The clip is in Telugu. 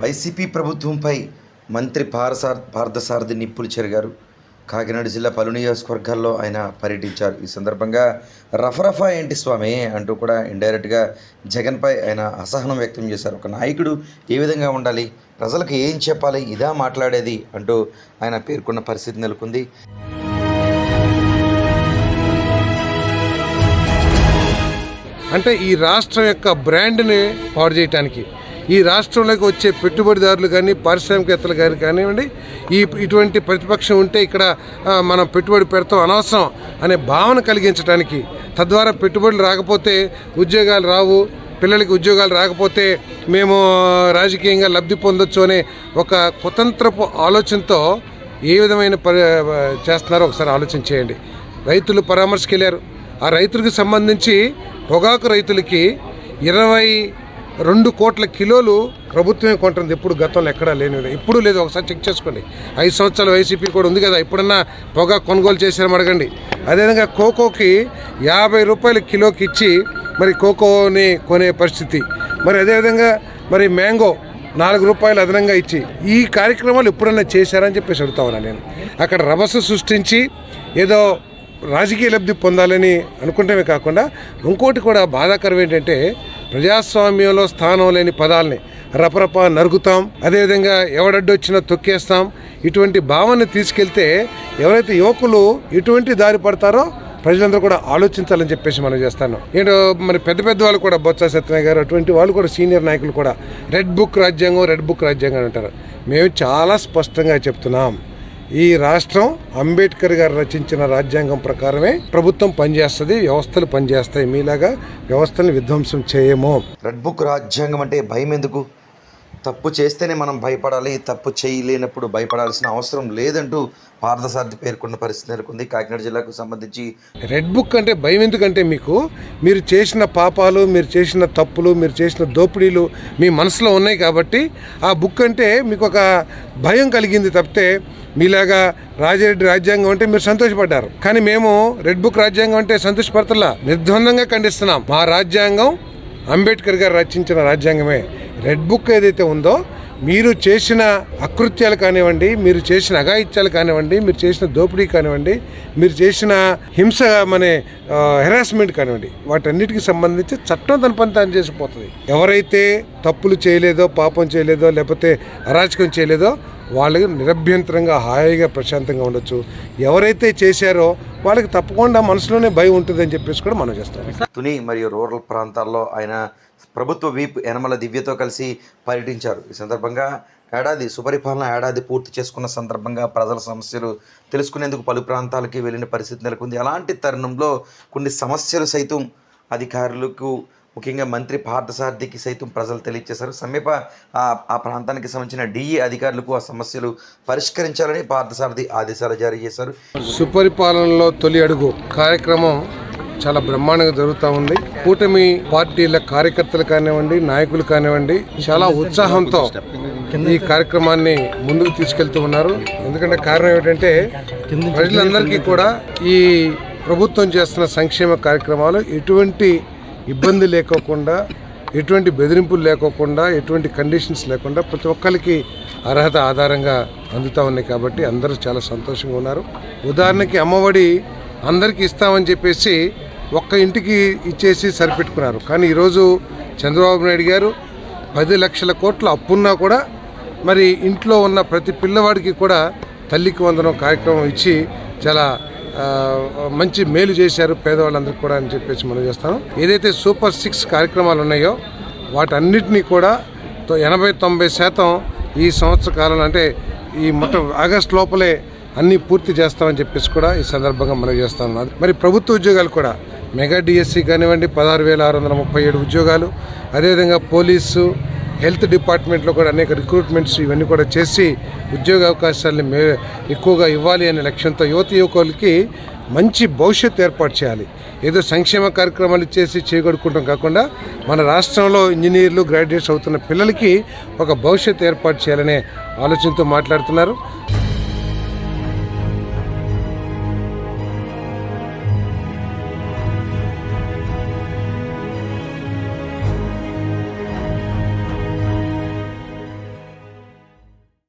వైసీపీ ప్రభుత్వంపై మంత్రి పారసార్ పార్థసారథి నిప్పులు చెరిగారు. కాకినాడ జిల్లా పలు నియోజకవర్గాల్లో ఆయన పర్యటించారు. ఈ సందర్భంగా రఫరఫా ఏంటి స్వామి అంటూ కూడా ఇండైరెక్ట్గా జగన్పై ఆయన అసహనం వ్యక్తం చేశారు. ఒక నాయకుడు ఏ విధంగా ఉండాలి? ప్రజలకు ఏం చెప్పాలి? ఇదా మాట్లాడేది? అంటూ ఆయన పేర్కొన్న పరిస్థితి నెలకొంది. అంటే ఈ రాష్ట్రం యొక్క బ్రాండ్ని పాడు చేయటానికి ఈ రాష్ట్రంలోకి వచ్చే పెట్టుబడిదారులు కానీ పారిశ్రామికవేత్తలు కానీ కానివ్వండి ఈ ఇటువంటి ప్రతిపక్షం ఉంటే ఇక్కడ మనం పెట్టుబడి పెడతాం అనవసరం అనే భావన కలిగించడానికి తద్వారా పెట్టుబడులు రాకపోతే ఉద్యోగాలు రావు పిల్లలకి ఉద్యోగాలు రాకపోతే మేము రాజకీయంగా లబ్ధి పొందొచ్చు అనే ఒక కుతంత్రపు ఆలోచనతో ఏ విధమైన పరి చేస్తున్నారో ఒకసారి ఆలోచన చేయండి. రైతులు పరామర్శకు వెళ్ళారు ఆ రైతులకు సంబంధించి పొగాకు రైతులకి ఇరవై రెండు కోట్ల కిలోలు ప్రభుత్వమే కొంటుంది. ఎప్పుడు గతంలో ఎక్కడా లేని ఇప్పుడు లేదు. ఒకసారి చెక్ చేసుకోండి. ఐదు సంవత్సరాలు వైసీపీ కూడా ఉంది కదా. ఇప్పుడన్నా పొగ కొనుగోలు చేశారని అడగండి. అదేవిధంగా కోకోకి యాభై రూపాయల కిలోకి ఇచ్చి మరి కోకోని కొనే పరిస్థితి. మరి అదేవిధంగా మరి మ్యాంగో నాలుగు రూపాయలు అదనంగా ఇచ్చి ఈ కార్యక్రమాలు ఎప్పుడన్నా చేశారని చెప్పేసి అడుగుతా ఉన్నాను నేను. అక్కడ రభస సృష్టించి ఏదో రాజకీయ లబ్ధి పొందాలని అనుకుంటమే కాకుండా ఇంకోటి కూడా బాధాకరం ఏంటంటే ప్రజాస్వామ్యంలో స్థానం లేని పదాలని రపరప నరుగుతాం. అదేవిధంగా ఎవడడ్డొచ్చినా తొక్కేస్తాం. ఇటువంటి భావాన్ని తీసుకెళ్తే ఎవరైతే యువకులు ఇటువంటి దారి పడతారో ప్రజలందరూ కూడా ఆలోచించాలని చెప్పేసి మనం చేస్తాను. ఏంటో మరి పెద్ద పెద్ద వాళ్ళు కూడా బొత్స సత్యనారాయణ గారు అటువంటి వాళ్ళు కూడా సీనియర్ నాయకులు కూడా రెడ్ బుక్ రాజ్యాంగం రెడ్ బుక్ రాజ్యాంగం అంటారు. మేము చాలా స్పష్టంగా చెప్తున్నాం. ఈ రాష్ట్రం అంబేద్కర్ గారు రచించిన రాజ్యాంగం ప్రకారమే ప్రభుత్వం పనిచేస్తుంది వ్యవస్థలు పనిచేస్తాయి. మీలాగా వ్యవస్థలను విధ్వంసం చేయము. రెడ్ బుక్ రాజ్యాంగం అంటే భయం ఎందుకు? తప్పు చేస్తేనే మనం భయపడాలి తప్పు చేయలేనప్పుడు భయపడాల్సిన అవసరం లేదంటూ పార్థసారథి పేర్కొన్న పరిస్థితి నెలకొంది. కాకినాడ జిల్లాకు సంబంధించి రెడ్ బుక్ అంటే భయం ఎందుకంటే మీకు మీరు చేసిన పాపాలు మీరు చేసిన తప్పులు మీరు చేసిన దోపిడీలు మీ మనసులో ఉన్నాయి కాబట్టి ఆ బుక్ అంటే మీకు ఒక భయం కలిగింది తప్పితే మీలాగా రాజారెడ్డి రాజ్యాంగం అంటే మీరు సంతోషపడ్డారు. కానీ మేము రెడ్ బుక్ రాజ్యాంగం అంటే సంతోషపడతలా నిర్ద్వందంగా ఖండిస్తున్నాం. మా రాజ్యాంగం అంబేద్కర్ గారు రచించిన రాజ్యాంగమే. రెడ్ బుక్ ఏదైతే ఉందో మీరు చేసిన అకృత్యాలు కానివ్వండి మీరు చేసిన అఘాయిత్యాలు కానివ్వండి మీరు చేసిన దోపిడీ కానివ్వండి మీరు చేసిన హింస మన హెరాస్మెంట్ కానివ్వండి వాటన్నిటికి సంబంధించి చట్టం తన పని తాను చేసిపోతుంది ఎవరైతే తప్పులు చేయలేదో పాపం చేయలేదో లేకపోతే అరాచకం చేయలేదో వాళ్ళకి నిరభ్యంతరంగా హాయిగా ప్రశాంతంగా ఉండొచ్చు. ఎవరైతే చేశారో వాళ్ళకి తప్పకుండా మనసులోనే భయం ఉంటుందని చెప్పేసి కూడా మనం చేస్తాం. తుని మరియు రూరల్ ప్రాంతాల్లో ఆయన ప్రభుత్వ వీప్ యనమల దివ్యతో కలిసి పర్యటించారు. ఈ సందర్భంగా ఏడాది సుపరిపాలన ఏడాది పూర్తి చేసుకున్న సందర్భంగా ప్రజల సమస్యలు తెలుసుకునేందుకు పలు ప్రాంతాలకి వెళ్ళిన పరిస్థితి నెలకొంది. అలాంటి తరుణంలో కొన్ని సమస్యలు సైతం అధికారులకు ముఖ్యంగా మంత్రి పార్థసారథికి సైతం ప్రజలు తెలియజేశారు. సమీప ఆ ప్రాంతానికి సంబంధించిన డిఈ అధికారులకు ఆ సమస్యలు పరిష్కరించాలని పార్థసారథి ఆదేశాలు జారీ చేశారు. సుపరిపాలనలో తొలి అడుగు కార్యక్రమం చాలా బ్రహ్మాండంగా జరుగుతూ ఉంది. కూటమి పార్టీల కార్యకర్తలు కానివ్వండి నాయకులు కానివ్వండి చాలా ఉత్సాహంతో ఈ కార్యక్రమాన్ని ముందుకు తీసుకెళ్తూ ఉన్నారు. ఎందుకంటే కారణం ఏమిటంటే ప్రజలందరికీ కూడా ఈ ప్రభుత్వం చేస్తున్న సంక్షేమ కార్యక్రమాలు ఎటువంటి ఇబ్బంది లేకోకుండా ఎటువంటి బెదిరింపులు లేకోకుండా ఎటువంటి కండిషన్స్ లేకుండా ప్రతి ఒక్కరికి అర్హత ఆధారంగా అందుతూ ఉన్నాయి కాబట్టి అందరూ చాలా సంతోషంగా ఉన్నారు. ఉదాహరణకి అమ్మఒడి అందరికీ ఇస్తామని చెప్పేసి ఒక్క ఇంటికి ఇచ్చేసి సరిపెట్టుకున్నారు. కానీ ఈరోజు చంద్రబాబు నాయుడు గారు పది లక్షల కోట్ల అప్పున్నా కూడా మరి ఇంట్లో ఉన్న ప్రతి పిల్లవాడికి కూడా తల్లికి వందనం కార్యక్రమం ఇచ్చి చాలా మంచి మేలు చేశారు పేదవాళ్ళందరికీ కూడా అని చెప్పేసి మనం చేస్తాను ఏదైతే సూపర్ సిక్స్ కార్యక్రమాలు ఉన్నాయో వాటన్నిటినీ కూడా ఎనభై తొంభై శాతం ఈ సంవత్సర కాలంలో అంటే ఈ మొత్తం ఆగస్ట్ లోపలే అన్నీ పూర్తి చేస్తామని చెప్పేసి కూడా ఈ సందర్భంగా మనం చేస్తా ఉన్నాం. మరి ప్రభుత్వ ఉద్యోగాలు కూడా మెగా డిఎస్సి కానివ్వండి పదహారు వేల ఆరు వందల ముప్పై ఏడు ఉద్యోగాలు అదేవిధంగా పోలీసు హెల్త్ డిపార్ట్మెంట్లో కూడా అనేక రిక్రూట్మెంట్స్ ఇవన్నీ కూడా చేసి ఉద్యోగ అవకాశాలని మే ఎక్కువగా ఇవ్వాలి అనే లక్ష్యంతో యువత యువకులకి మంచి భవిష్యత్తు ఏర్పాటు చేయాలి. ఏదో సంక్షేమ కార్యక్రమాలు చేసి చేయగొడుకుంటాం కాకుండా మన రాష్ట్రంలో ఇంజనీర్లు గ్రాడ్యుయేట్స్ అవుతున్న పిల్లలకి ఒక భవిష్యత్తు ఏర్పాటు చేయాలనే ఆలోచనతో మాట్లాడుతున్నారు.